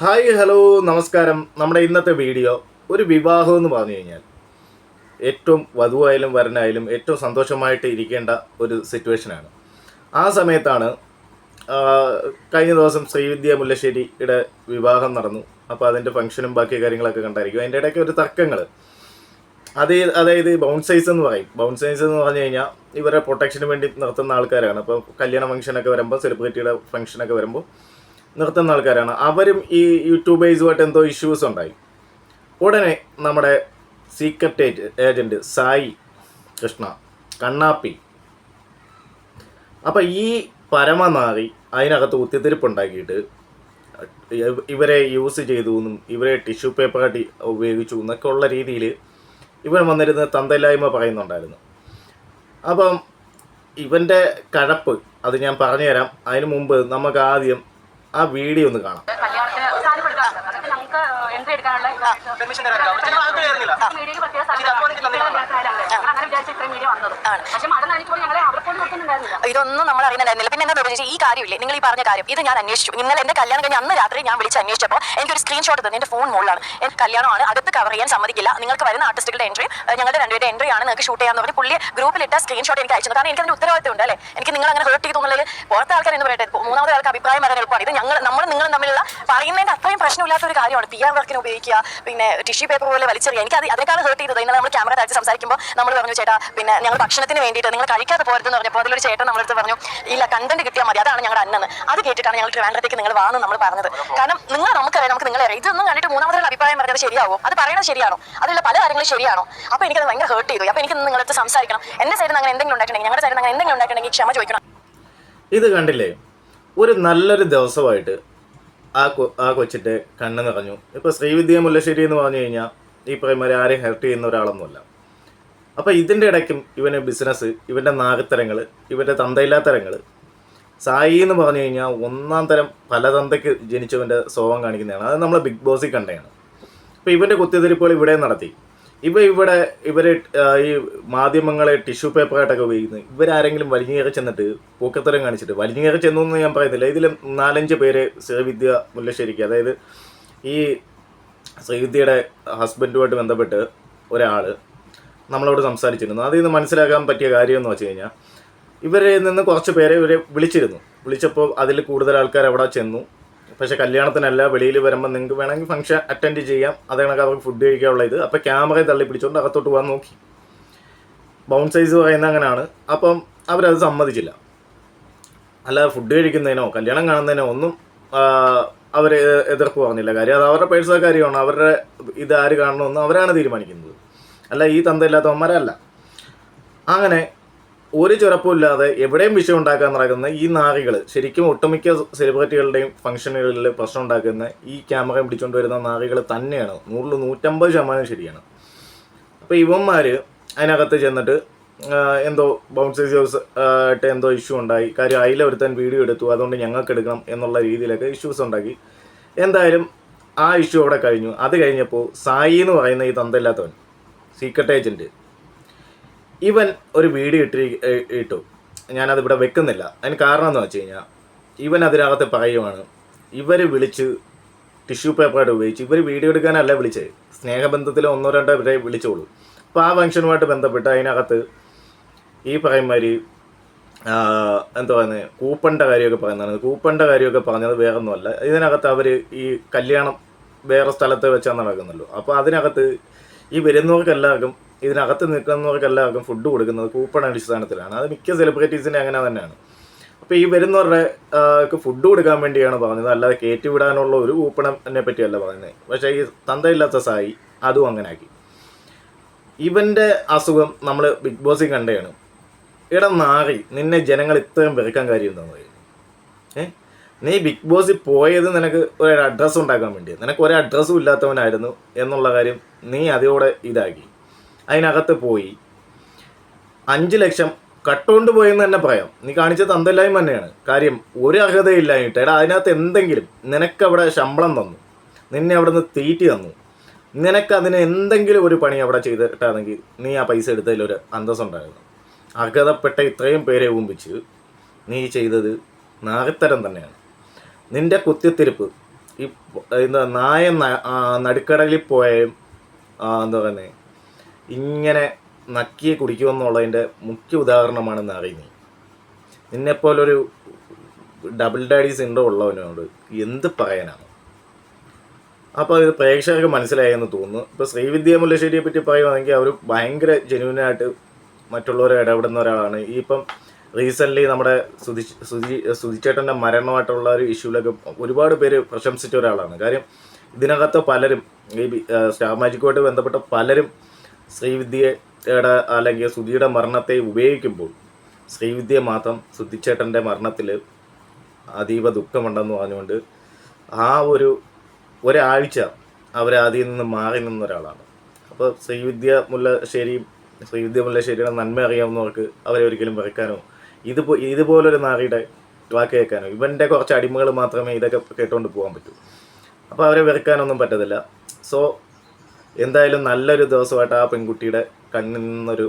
Hi hello നമസ്കാരം. നമ്മുടെ ഇന്നത്തെ വീഡിയോ ഒരു വിവാഹം എന്ന് പറഞ്ഞു കഴിഞ്ഞാൽ ഏറ്റവും വധുവായാലും വരനായാലും ഏറ്റവും സന്തോഷമായിട്ട് ഇരിക്കേണ്ട ഒരു സിറ്റുവേഷനാണ് ആ സമയത്താണ് കഴിഞ്ഞ ദിവസം ശ്രീവിദ്യ മുല്ലശ്ശേരിയുടെ വിവാഹം നടന്നു. അപ്പോൾ അതിന്റെ ഫംഗ്ഷനും ബാക്കി കാര്യങ്ങളൊക്കെ കണ്ടായിരിക്കും. അതിന്റെ ഇടയ്ക്ക് ഒരു തർക്കങ്ങൾ അത് അതായത് ബൗൺസൈസ് എന്ന് പറയും. ബൗൺസൈസ് എന്ന് പറഞ്ഞു കഴിഞ്ഞാൽ ഇവരെ പ്രൊട്ടക്ഷന് വേണ്ടി നിർത്തുന്ന ആൾക്കാരാണ്. അപ്പോൾ കല്യാണ ഫംഗ്ഷനൊക്കെ വരുമ്പോൾ സെലിബ്രിറ്റിയുടെ ഫംഗ്ഷനൊക്കെ വരുമ്പോൾ നിർത്തുന്ന ആൾക്കാരാണ്. അവരും ഈ യൂട്യൂബേഴ്സുമായിട്ട് എന്തോ ഇഷ്യൂസ് ഉണ്ടായി. ഉടനെ നമ്മുടെ സീക്രട്ട് ഏജന്റ് സായി കൃഷ്ണ കണ്ണാപ്പി. അപ്പം ഈ പരമനാറി അതിനകത്ത് കുത്തിത്തിരിപ്പുണ്ടാക്കിയിട്ട് ഇവ- ഇവരെ യൂസ് ചെയ്തു എന്നും ഇവരെ ടിഷ്യൂ പേപ്പർ പേപ്പറായിട്ട് ഉപയോഗിച്ചു എന്നൊക്കെ ഉള്ള രീതിയിൽ ഇവൻ വന്നിരുന്ന തന്തയില്ലായ്മ പറയുന്നുണ്ടായിരുന്നു. അപ്പം ഇവന്റെ കഴപ്പ് അത് ഞാൻ പറഞ്ഞുതരാം. അതിന് മുമ്പ് നമുക്ക് ആദ്യം ആ വീഡിയോ ഒന്ന് കാണാം. എടുക്കാനുള്ള പെർമിഷൻ ഞങ്ങൾ അങ്ങനെ വിചാരിച്ച ഇത്രയും മീഡിയ വന്നത്. പക്ഷെ മഴ നനച്ചപ്പോൾ ഞങ്ങളെ അവിടെ പോലും നിർത്തുന്നുണ്ടായിരുന്നില്ല ഇതൊന്നും നമ്മൾ അറിയുന്നില്ല പിന്നെ എന്താ ചോദിച്ചാൽ ഈ കാര്യമില്ലേ? നിങ്ങൾ ഈ പറഞ്ഞ കാര്യം. ഇത് ഞാൻ അന്വേഷിച്ചു. നിങ്ങൾ എന്റെ കല്യാണം കഴിഞ്ഞ അന്ന് രാത്രി ഞാൻ വിളിച്ച് അന്വേഷിച്ചപ്പോൾ എനിക്കൊരു സ്ക്രീൻഷോട്ട് തന്നെ. എന്റെ ഫോൺ മുകളിലാണ്. എനിക്ക് കല്യാണമാണ്. അകത്ത് കവർ ചെയ്യാൻ സമ്മതിക്കില്ല. നിങ്ങൾക്ക് വരുന്ന ആർട്ടിസ്റ്റുകളുടെ എൻട്രി ഞങ്ങളുടെ രണ്ടുപേരുടെ എൻട്രി ആണ്. നിങ്ങൾക്ക് ഷൂട്ട് ചെയ്യാന്ന് പറഞ്ഞ് പുള്ളി ഗ്രൂപ്പിലിട്ട സ്ക്രീൻഷോട്ട് എനിക്ക് അയച്ചു കാരണം എനിക്ക് അതിന് ഉത്തരവാദിത്വം ഉണ്ട് അല്ലേ? എനിക്ക് നിങ്ങൾ അങ്ങനെ ഹേർട്ട് ചെയ്തു എന്നുള്ളത് പുറത്തെ ആൾക്കാർ എന്ന് പറയട്ടെ മൂന്നാമത്തെ ആൾക്ക് അഭിപ്രായം പറയാൻ എളുപ്പമാണ്. ഇത് ഞങ്ങൾ നമ്മൾ നിങ്ങൾ തമ്മിലുള്ള പറയുന്നതിന്റെ അത്രയും പ്രശ്നമില്ലാത്ത ഒരു കാര്യമാണ് പി ആർ വർക്കിന് ഉപയോഗിക്കുക. പിന്നെ ടിഷ്യൂ പേപ്പർ പോലെ വലിച്ചെറിയുക. എനിക്ക് അത് അതിനേക്കാൾ ഹേർട്ട് ചെയ്തത് ഇന്നലെ നമ്മൾ ക്യാമറ താഴ്ച സംസാരിക്കുമ്പോൾ നമ്മൾ പറഞ്ഞു ചേട്ടാ പിന്നെ ഞങ്ങൾ ഭക്ഷണത്തിന് വേണ്ടിയിട്ട് നിങ്ങൾ കഴിക്കാതെ പോരുതെന്ന് പറഞ്ഞപ്പോൾ അതിലൊരു ചേട്ടൻ നമ്മളടുത്ത് പറഞ്ഞു ഇല്ല കണ്ടന്റ് കിട്ടിയാൽ മതി. അതാണ് ഞങ്ങളുടെ അന്നെന്ന് അത് കേട്ടിട്ടാണ് ഞങ്ങൾ ട്രിവാൻഡ്രത്തേക്ക് നിങ്ങൾ വാങ്ങുന്നത് നമ്മൾ പറഞ്ഞത്. കാരണം നിങ്ങൾ നമുക്കറിയാം നമുക്ക് നിങ്ങളെ ഇതൊന്നും കണ്ടിട്ട് മൂന്നാമതൊരു അഭിപ്രായം പറഞ്ഞത് ശരിയാവോ? അത് പറയുന്നത് ശരിയാണോ? അതിലുള്ള പല കാര്യങ്ങളും ശരിയാണോ? അപ്പോൾ എനിക്കത് ഭയങ്കര ഹേർട്ട് ചെയ്തു. അപ്പോൾ എനിക്ക് നിങ്ങളടുത്ത് സംസാരിക്കണം. എന്റെ സൈഡിൽ അങ്ങനെ എന്തെങ്കിലും ഉണ്ടായിട്ടുണ്ടെങ്കിൽ ഞങ്ങളുടെ സൈഡിൽ അങ്ങനെ എന്തെങ്കിലും ഉണ്ടായിട്ടുണ്ടെങ്കിൽ ക്ഷമ ചോദിക്കണം. ഇത് കണ്ടില്ലേ? ഒരു നല്ലൊരു ദിവസമായിട്ട് ആ കൊ ആ കൊച്ചിന്റെ കണ്ണ് നിറഞ്ഞു. ഇപ്പോൾ ശ്രീവിദ്യ മുല്ലശ്ശേരി എന്ന് പറഞ്ഞു കഴിഞ്ഞാൽ ഈ പ്രൈമറി ആരെയും ഹെൽപ്പ് ചെയ്യുന്ന ഒരാളൊന്നുമല്ല. അപ്പോൾ ഇതിന്റെ ഇടയ്ക്കും ഇവന്റെ ബിസിനസ് ഇവന്റെ നാഗത്തരങ്ങൾ ഇവന്റെ തന്തയില്ലാത്തരങ്ങൾ സായി എന്ന് പറഞ്ഞു കഴിഞ്ഞാൽ ഒന്നാം തരം പല തന്തയ്ക്ക് ജനിച്ചവന്റെ സ്വഭാവം കാണിക്കുന്നതാണ്. അത് നമ്മളെ ബിഗ് ബോസിൽ കണ്ടതാണ്. അപ്പോൾ ഇവന്റെ കുത്തിത്തിരിപ്പുകൾ ഇവിടെ നടത്തി. ഇവ ഇവിടെ ഇവരെ ഈ മാധ്യമങ്ങളെ ടിഷ്യൂ പേപ്പറായിട്ടൊക്കെ ഉപയോഗിക്കുന്നത്. ഇവരാരെങ്കിലും വലിഞ്ഞേറെ ചെന്നിട്ട് പൂക്കത്തരം കാണിച്ചിട്ട് വലിഞ്ഞേറെ ചെന്നു എന്ന് ഞാൻ പറയുന്നില്ല. ഇതിൽ നാലഞ്ച് പേര് ശ്രീവിദ്യ മുല്ലശ്ശേരിക്ക് അതായത് ഈ ശ്രീവിദ്യയുടെ ഹസ്ബൻഡുമായിട്ട് ബന്ധപ്പെട്ട് ഒരാൾ നമ്മളോട് സംസാരിച്ചിരുന്നു. അതിൽ നിന്ന് മനസ്സിലാക്കാൻ പറ്റിയ കാര്യം എന്ന് വെച്ച് കഴിഞ്ഞാൽ ഇവരിൽ നിന്ന് കുറച്ച് പേരെ ഇവരെ വിളിച്ചിരുന്നു. വിളിച്ചപ്പോൾ അതിൽ കൂടുതൽ ആൾക്കാർ അവിടെ ചെന്നു. പക്ഷെ കല്യാണത്തിനല്ല വെളിയിൽ വരുമ്പോൾ നിങ്ങൾക്ക് വേണമെങ്കിൽ ഫംഗ്ഷൻ അറ്റൻഡ് ചെയ്യാം. അത് കണക്ക് അവർക്ക് ഫുഡ് കഴിക്കാനുള്ള ഇത് അപ്പോൾ ക്യാമറയെ തള്ളി പിടിച്ചുകൊണ്ട് അകത്തോട്ട് പോകാൻ നോക്കി. ബൗൺ സൈസ് പറയുന്ന അങ്ങനെയാണ്. അപ്പം അവരത് സമ്മതിച്ചില്ല. അല്ല ഫുഡ് കഴിക്കുന്നതിനോ കല്യാണം കാണുന്നതിനോ ഒന്നും അവർ എതിർപ്പ് പറഞ്ഞില്ല. കാര്യം അത് അവരുടെ പേഴ്സണൽ കാര്യമാണ്. അവരുടെ ഇത് ആര് കാണണമെന്ന് അവരാണ് തീരുമാനിക്കുന്നത്. അല്ല ഈ തന്തയില്ലാത്തവന്മാരല്ല. അങ്ങനെ ഒരു ചുരപ്പുമില്ലാതെ എവിടെയും വിഷയം ഉണ്ടാക്കാൻ നടക്കുന്ന ഈ നാറികൾ ശരിക്കും ഒട്ടുമിക്ക സെലിബ്രിറ്റികളുടെയും ഫംഗ്ഷനുകളിൽ പ്രശ്നം ഉണ്ടാക്കുന്ന ഈ ക്യാമറ പിടിച്ചുകൊണ്ട് വരുന്ന നാറികൾ തന്നെയാണ്. നൂറിൽ നൂറ്റമ്പത് ശതമാനം ശരിയാണ്. അപ്പോൾ ഇവന്മാർ അതിനകത്ത് ചെന്നിട്ട് എന്തോ ബൗൺസേഴ്സ് ഹൗസ് ആയിട്ട് എന്തോ ഇഷ്യൂ ഉണ്ടായി. കാര്യം അതിൽ ഒരുത്തൻ വീഡിയോ എടുത്തു. അതുകൊണ്ട് ഞങ്ങൾക്ക് എടുക്കണം എന്നുള്ള രീതിയിലൊക്കെ ഇഷ്യൂസ് ഉണ്ടാക്കി. എന്തായാലും ആ ഇഷ്യൂ അവിടെ കഴിഞ്ഞു. അത് കഴിഞ്ഞപ്പോൾ സായി എന്ന് പറയുന്ന ഈ തന്തയില്ലാത്തവൻ സീക്രട്ട് ഏജന്റ് ഇവൻ ഒരു വീഡിയോ ഇട്ടി ഇട്ടു. ഞാനത് ഇവിടെ വെക്കുന്നില്ല. അതിന് കാരണം എന്ന് വെച്ച് കഴിഞ്ഞാൽ ഇവൻ അതിനകത്ത് പറയുവാണ് ഇവർ വിളിച്ച് ടിഷ്യൂ പേപ്പറായിട്ട് ഉപയോഗിച്ച് ഇവർ വീഡിയോ എടുക്കാനല്ല വിളിച്ചത് സ്നേഹബന്ധത്തിൽ ഒന്നോ രണ്ടോ പേരെ വിളിച്ചോളൂ. അപ്പോൾ ആ ഫംഗ്ഷനുമായിട്ട് ബന്ധപ്പെട്ട് അതിനകത്ത് ഈ പറയുമാതിരി എന്താ പറയുന്നത് കൂപ്പണിന്റെ കാര്യമൊക്കെ പറയുന്നതാണ്. കൂപ്പണിന്റെ കാര്യമൊക്കെ പറഞ്ഞത് വേറെ ഒന്നുമല്ല ഇതിനകത്ത് അവർ ഈ കല്യാണം വേറെ സ്ഥലത്ത് വെച്ചാൽ നടക്കുന്നല്ലോ അപ്പോൾ അതിനകത്ത് ഈ വരുന്നവർക്കെല്ലാവർക്കും ഇതിനകത്ത് നിൽക്കുന്നവർക്കെല്ലാവർക്കും ഫുഡ് കൊടുക്കുന്നത് കൂപ്പൺ അടിസ്ഥാനത്തിലാണ് അത് മിക്ക സെലിബ്രിറ്റീസിന്റെ അങ്ങനെ തന്നെയാണ്. അപ്പോൾ ഈ വരുന്നവരുടെ ഫുഡ് കൊടുക്കാൻ വേണ്ടിയാണ് പറഞ്ഞത്. അല്ലാതെ കയറ്റി വിടാനുള്ള ഒരു കൂപ്പണനെ പറ്റിയല്ല പറയുന്നത് പക്ഷേ ഈ തന്തയില്ലാത്ത സായി അതും അങ്ങനെ ആക്കി. ഇവന്റെ അസുഖം നമ്മൾ ബിഗ് ബോസിൽ കണ്ടതാണ് ഇടം നാറി നിന്നെ ജനങ്ങൾ ഇത്രയും വെറുക്കാൻ കാര്യം പറയും ഏ? നീ ബിഗ് ബോസിൽ പോയത് നിനക്ക് ഒരു അഡ്രസ്സ് ഉണ്ടാക്കാൻ വേണ്ടി നിനക്ക് ഒരു അഡ്രസ്സും ഇല്ലാത്തവനായിരുന്നു എന്നുള്ള കാര്യം നീ അതോടെ ഇതാക്കി. അതിനകത്ത് പോയി. അഞ്ച് ലക്ഷം കട്ടുകൊണ്ട് പോയെന്ന് തന്നെ പറയാം. നീ കാണിച്ച തന്തല്ലായ്മ തന്നെയാണ്. കാര്യം ഒരു അർഹതയില്ലായിട്ട് എടാ അതിനകത്ത് എന്തെങ്കിലും നിനക്ക് അവിടെ ശമ്പളം തന്നു. നിന്നെ അവിടെ നിന്ന് തീറ്റി തന്നു. നിനക്ക് അതിന് എന്തെങ്കിലും ഒരു പണി അവിടെ ചെയ്തിട്ടാണെങ്കിൽ നീ ആ പൈസ എടുത്തതിൽ എടുത്തതിലൊരു അന്തസ്സുണ്ടായിരുന്നു. അർഹതപ്പെട്ട ഇത്രയും പേരെ ഊമ്പിച്ച് നീ ചെയ്തത് നാഗത്തരം തന്നെയാണ്. നിന്റെ കുത്തിത്തിരിപ്പ് ഈ നായ നടുക്കടലിൽ പോയ എന്താ പറയുന്നത് ഇങ്ങനെ നക്കിയെ കുടിക്കുമെന്നുള്ളതിന്റെ മുഖ്യ ഉദാഹരണമാണ് നാറിനി നിന്നെപ്പോലൊരു ഡബിൾ ഡാഡി സിൻഡ്രോം ഉള്ളവനോട് എന്ത് പറയാനാണ്? അപ്പോൾ ഇത് പ്രേക്ഷകർക്ക് മനസ്സിലായെന്ന് തോന്നുന്നു. ഇപ്പോൾ ശ്രീവിദ്യ മുല്ലശ്ശേരിയെ പറ്റി പറയുവാണെങ്കിൽ അവർ ഭയങ്കര ജെന്യൂനായിട്ട് മറ്റുള്ളവരെ ഇടപെടുന്ന ഒരാളാണ്. ഈ ഇപ്പം റീസെന്റ്ലി നമ്മുടെ സുധി സുധി സുധിച്ചേട്ടന്റെ മരണമായിട്ടുള്ള ഒരു ഇഷ്യൂലൊക്കെ ഒരുപാട് പേര് പ്രശംസിച്ച ഒരാളാണ്. കാര്യം ഇതിനകത്ത് പലരും ഈ സ്റ്റാർ മാജിക്കുമായിട്ട് ബന്ധപ്പെട്ട പലരും ശ്രീവിദ്യയുടെ അല്ലെങ്കിൽ സുധിയുടെ മരണത്തെ ഉപയോഗിക്കുമ്പോൾ ശ്രീവിദ്യ മാത്രം സുധിച്ചേട്ടന്റെ മരണത്തിൽ അതീവ ദുഃഖമുണ്ടെന്ന് പറഞ്ഞുകൊണ്ട് ആ ഒരു ഒരാഴ്ച അവർ അതിൽ നിന്ന് മാറി നിന്ന ഒരാളാണ് അപ്പോൾ ശ്രീവിദ്യ മുല്ലശ്ശേരിയും ശ്രീവിദ്യ മുല്ലശ്ശേരിയുടെ നന്മ അറിയാവുന്നവർക്ക് അവരെ ഒരിക്കലും വെറുക്കാനോ ഇതുപോ ഇതുപോലൊരു നാറിയുടെ വാക്ക് കേൾക്കാനോ ഇവന്റെ കുറച്ച് അടിമകൾ മാത്രമേ ഇതൊക്കെ കേട്ടുകൊണ്ട് പോകാൻ പറ്റൂ. അപ്പോൾ അവരെ വെറുക്കാനൊന്നും പറ്റത്തില്ല. സോ എന്തായാലും നല്ലൊരു ദിവസമായിട്ട് ആ പെൺകുട്ടിയുടെ കണ്ണിൽ നിന്നൊരു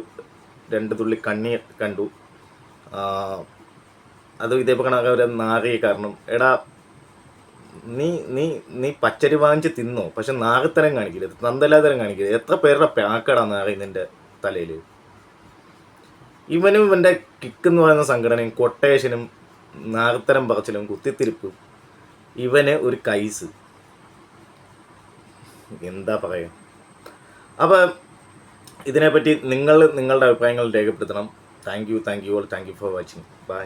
രണ്ട് തുള്ളി കണ്ണി കണ്ടു. അത് ഇതേപോലെ അവരെ നാറി കാരണം. എടാ നീ നീ നീ പച്ചരി വാങ്ങിച്ച് തിന്നോ? പക്ഷെ നാഗത്തരം കാണിക്കരുത് നന്ദലാതരം കാണിക്കരുത് എത്ര പേരുടെ പാക്കടാ നാറി നിന്റെ തലയിൽ ഇവനും ഇവന്റെ കിക്ക് എന്ന് പറയുന്ന സംഘടനയും കൊട്ടേഷനും നാഗത്തരം പറച്ചിലും കുത്തിത്തിരിപ്പും. ഇവന് ഒരു കൈസ്. എന്താ പറയുക അപ്പം ഇതിനെപ്പറ്റി നിങ്ങൾ നിങ്ങളുടെ അഭിപ്രായങ്ങൾ രേഖപ്പെടുത്തണം. Thank you thank you all thank you for watching bye